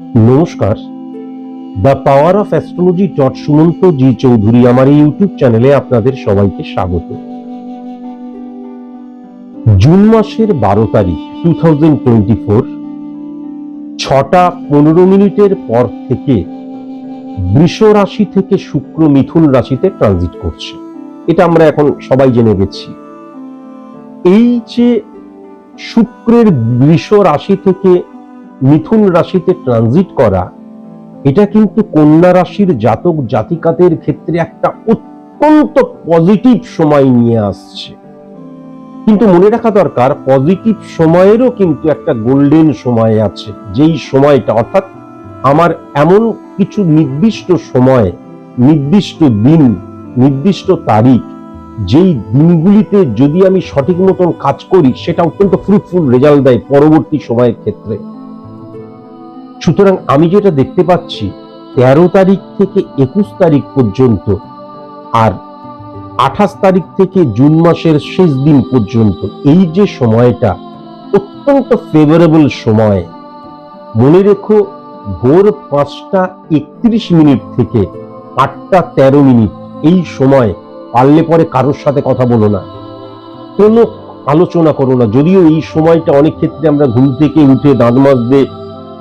নমস্কার। The power of astrology dot Sumanta G Chowdhury আমার এই ইউটিউব চ্যানেলে আপনাদের সবাইকে স্বাগত। জুন মাসের বারো তারিখ টু থাউজেন্ড টোয়েন্টি ফোর ছটা পনেরো মিনিটের পর থেকে বৃষ রাশি থেকে শুক্র মিথুন রাশিতে ট্রানজিট করছে। এটা আমরা এখন সবাই জেনে গেছি। এই যে শুক্রের বৃষ রাশি থেকে মিথুন রাশিতে ট্রানজিট করা, এটা কিন্তু কন্যা রাশির জাতক জাতিকাদের ক্ষেত্রে একটা অত্যন্ত পজিটিভ সময় নিয়ে আসছে। কিন্তু মনে রাখা দরকার পজিটিভ সময়েরও কিন্তু একটা গোল্ডেন সময় আছে। যেই সময়টা, অর্থাৎ আমার এমন কিছু নির্দিষ্ট সময়, নির্দিষ্ট দিন, নির্দিষ্ট তারিখ, যেই দিনগুলিতে যদি আমি সঠিক মতন কাজ করি, সেটা অত্যন্ত ফ্রুটফুল রেজাল্ট দেয় পরবর্তী সময়ের ক্ষেত্রে। সুতরাং আমি যেটা দেখতে পাচ্ছি, তেরো তারিখ থেকে একুশ তারিখ পর্যন্ত আর আঠাশ তারিখ থেকে জুন মাসের শেষ দিন পর্যন্ত এই যে সময়টা অত্যন্ত ফেভারেবল সময়। মনে রেখো, ভোর পাঁচটা একত্রিশ মিনিট থেকে আটটা তেরো মিনিট এই সময় পারলে পরে কারোর সাথে কথা বলো না। কোনো আলোচনা করো না। যদিও এই সময়টা অনেক ক্ষেত্রে আমরা ঘুম থেকে উঠে দাঁত মাজতে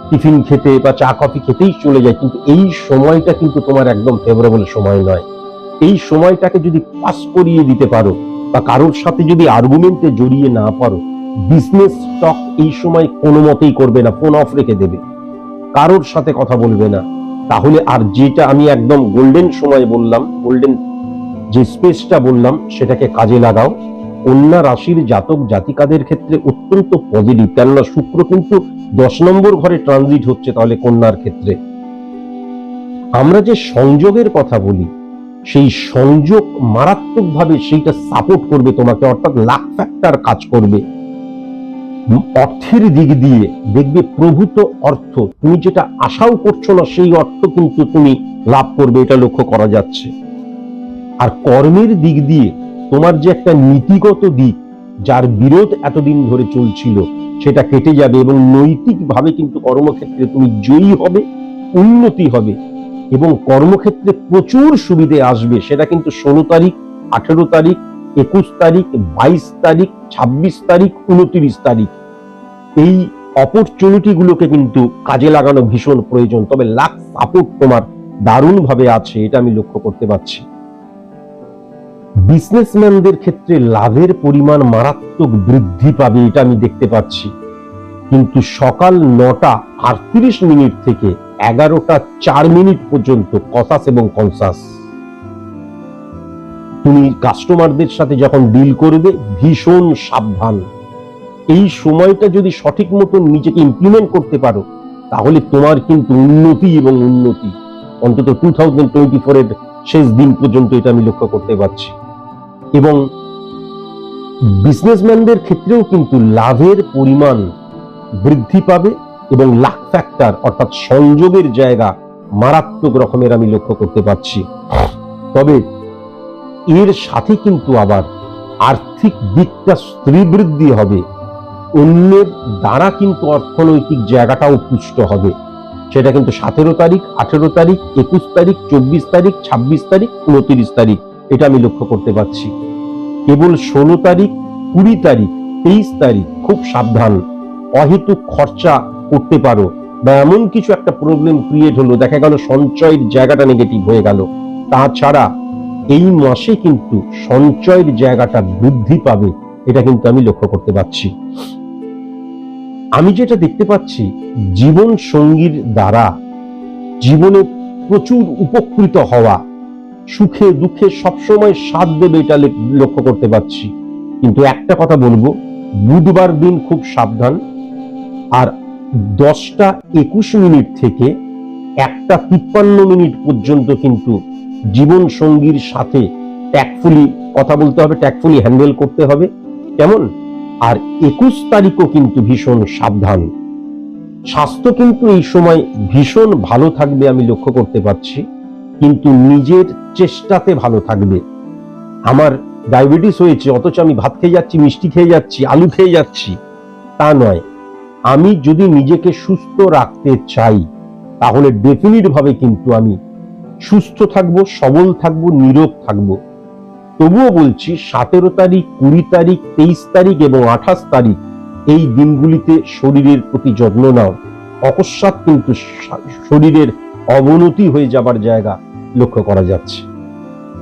টিফিন খেতে বা চা, কফি খেতেই চলে যায়, কিন্তু এই সময়টা কিন্তু তোমার একদম ফেভারেবল সময় নয়। এই সময়টাকে যদি পাস করিয়ে দিতে পারো বা কারোর সাথে যদি আর্গুমেন্টে জড়িয়ে না পারো বিজনেস স্টক এই সময় কোনো মতেই করবে না ফোন অফ রেখে দেবে। কারোর সাথে কথা বলবে না। তাহলে আর যেটা আমি একদম গোল্ডেন সময় বললাম গোল্ডেন যে স্পেসটা বললাম, সেটাকে কাজে লাগাও। কন্যা রাশির জাতক জাতিকাদের ক্ষেত্রে অত্যন্ত পজিটিভ কেননা শুক্র কিন্তু দশ নম্বর ঘরে ট্রানজিট হচ্ছে তাহলে কন্যার ক্ষেত্রে। আমরা যে সংযোগের কথা বলি, সেই সংযোগ মারাত্মকভাবে সেইটা সাপোর্ট করবে তোমাকে, অর্থাৎ লাখ ফ্যাক্টর কাজ করবে। অর্থের দিক দিয়ে দেখবে প্রভূত অর্থ, তুমি যেটা আশাও করছ না, সেই অর্থ কিন্তু তুমি লাভ করবে, এটা লক্ষ্য করা যাচ্ছে। আর কর্মের দিক দিয়ে তোমার যে একটা নীতিগত দিক যার বিরোধ এতদিন ধরে চলছিল, সেটা কেটে যাবে এবং নৈতিকভাবে কিন্তু কর্মক্ষেত্রে তুমি জয়ী হবে, উন্নতি হবে এবং কর্মক্ষেত্রে প্রচুর সুবিধে আসবে। সেটা কিন্তু ষোলো তারিখ, আঠেরো তারিখ, একুশ তারিখ, বাইশ তারিখ, ছাব্বিশ তারিখ, উনত্রিশ তারিখ। এই অপরচুনিটি গুলোকে কিন্তু কাজে লাগানো ভীষণ প্রয়োজন, তবে লাখ সাপোর্ট তোমার দারুণভাবে আছে, এটা আমি লক্ষ্য করতে পারছি। বিজনেসম্যানদের ক্ষেত্রে লাভের পরিমাণ মারাত্মক বৃদ্ধি পাবে, এটা আমি দেখতে পাচ্ছি। কিন্তু সকাল নটা আটত্রিশ মিনিট থেকে এগারোটা চার মিনিট পর্যন্ত কসাস এবং কনসাস। তুমি কাস্টমারদের সাথে যখন ডিল করবে, ভীষণ সাবধান। এই সময়টা যদি সঠিক মতন নিজেকে ইমপ্লিমেন্ট করতে পারো, তাহলে তোমার কিন্তু উন্নতি এবং উন্নতি। অন্তত টু থাউজেন্ড টোয়েন্টি ফোরের শেষ দিন পর্যন্ত এটা আমি লক্ষ্য করতে পারছি। এবং বিজনেসম্যানদের ক্ষেত্রেও কিন্তু লাভের পরিমাণ বৃদ্ধি পাবে এবং লাখ ফ্যাক্টর অর্থাৎ সংযোগের জায়গা মারাত্মক রকমের আমি লক্ষ্য করতে পারছি। তবে এর সাথে কিন্তু আবার আর্থিক দিকটা স্ত্রীবৃদ্ধি হবে। অন্যের দ্বারা কিন্তু অর্থনৈতিক জায়গাটাও পুষ্ট হবে। সেটা কিন্তু সতেরো তারিখ, আঠেরো তারিখ, একুশ তারিখ, চব্বিশ তারিখ, ছাব্বিশ তারিখ, উনত্রিশ তারিখ এটা আমি লক্ষ্য করতে পারছি। কেবল ষোলো তারিখ, কুড়ি তারিখ, তেইশ তারিখ খুব সাবধান। অহেতুক খরচা করতে পারো। বা এমন কিছু একটা প্রবলেম ক্রিয়েট হলো, দেখা গেল সঞ্চয়ের জায়গাটা নেগেটিভ হয়ে গেল। তাছাড়া এই মাসে কিন্তু সঞ্চয়ের জায়গাটা বৃদ্ধি পাবে, এটা কিন্তু আমি লক্ষ্য করতে পারছি। আমি যেটা দেখতে পাচ্ছি জীবন সঙ্গীর দ্বারা জীবনে প্রচুর উপকৃত হওয়া সুখে দুঃখে সবসময় সাথ দেবে এটা লক্ষ্য করতে পারছি। কিন্তু একটা কথা বলব, বুধবার দিন খুব সাবধান। আর দশটা একুশ মিনিট থেকে একটা তিপ্পান্ন মিনিট পর্যন্ত কিন্তু জীবন সঙ্গীর সাথে ট্যাকফুলি কথা বলতে হবে ট্যাকফুলি হ্যান্ডেল করতে হবে। কেমন? আর একুশ তারিখও কিন্তু ভীষণ সাবধান। স্বাস্থ্য কিন্তু এই সময় ভীষণ ভালো থাকবে আমি লক্ষ্য করতে পারছি। কিন্তু নিজের চেষ্টাতে ভালো থাকবে। আমার ডায়াবেটিস হয়েছে, অথচ আমি ভাত খেয়ে যাচ্ছি, মিষ্টি খেয়ে যাচ্ছি, আলু খেয়ে যাচ্ছি। তা নয়। আমি যদি নিজেকে সুস্থ রাখতে চাই, তাহলে ডেফিনিট ভাবে কিন্তু আমি সুস্থ থাকব, সবল থাকব নীরব থাকব। তবুও বলছি, সতেরো তারিখ, কুড়ি তারিখ, তেইশ তারিখ এবং আঠাশ তারিখ এই দিনগুলিতে শরীরের প্রতি যত্ন নাও। অকস্মাৎ কিন্তু শরীরের অবনতি হয়ে যাবার জায়গা লক্ষ্য করা যাচ্ছে।